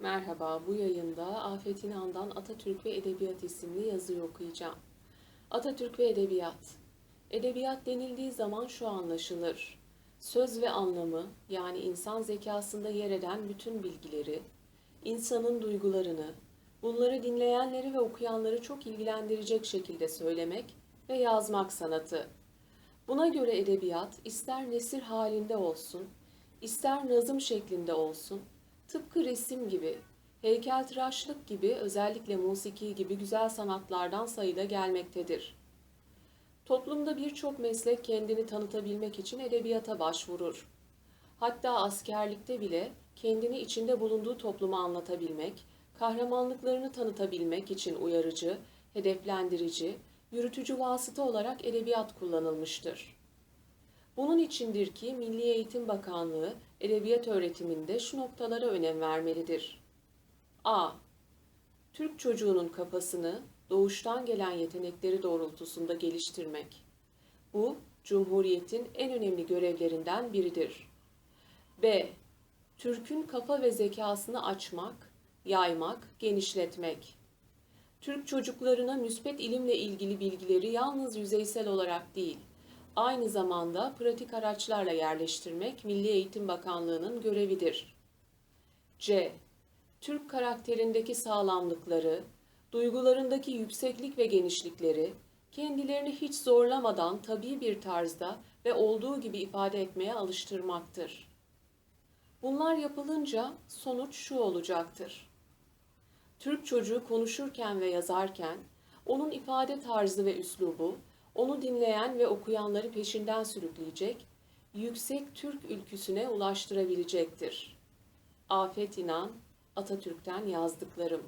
Merhaba, bu yayında Afet İnan'dan Atatürk ve Edebiyat isimli yazıyı okuyacağım. Atatürk ve Edebiyat Edebiyat denildiği zaman şu anlaşılır. Söz ve anlamı, yani insan zekasında yer eden bütün bilgileri, insanın duygularını, bunları dinleyenleri ve okuyanları çok ilgilendirecek şekilde söylemek ve yazmak sanatı. Buna göre edebiyat ister nesir halinde olsun, ister nazım şeklinde olsun, tıpkı resim gibi, heykeltıraşlık gibi özellikle musiki gibi güzel sanatlardan sayıda gelmektedir. Toplumda birçok meslek kendini tanıtabilmek için edebiyata başvurur. Hatta askerlikte bile kendini içinde bulunduğu toplumu anlatabilmek, kahramanlıklarını tanıtabilmek için uyarıcı, hedeflendirici, yürütücü vasıta olarak edebiyat kullanılmıştır. Bunun içindir ki Milli Eğitim Bakanlığı edebiyat öğretiminde şu noktalara önem vermelidir. A. Türk çocuğunun kafasını doğuştan gelen yetenekleri doğrultusunda geliştirmek. Bu, Cumhuriyet'in en önemli görevlerinden biridir. B. Türk'ün kafa ve zekasını açmak, yaymak, genişletmek. Türk çocuklarına müspet ilimle ilgili bilgileri yalnız yüzeysel olarak değil, aynı zamanda pratik araçlarla yerleştirmek Milli Eğitim Bakanlığı'nın görevidir. C. Türk karakterindeki sağlamlıkları, duygularındaki yükseklik ve genişlikleri, kendilerini hiç zorlamadan tabii bir tarzda ve olduğu gibi ifade etmeye alıştırmaktır. Bunlar yapılınca sonuç şu olacaktır. Türk çocuğu konuşurken ve yazarken onun ifade tarzı ve üslubu onu dinleyen ve okuyanları peşinden sürükleyecek, yüksek Türk ülküsüne ulaştırabilecektir. Afet İnan, Atatürk'ten yazdıklarım.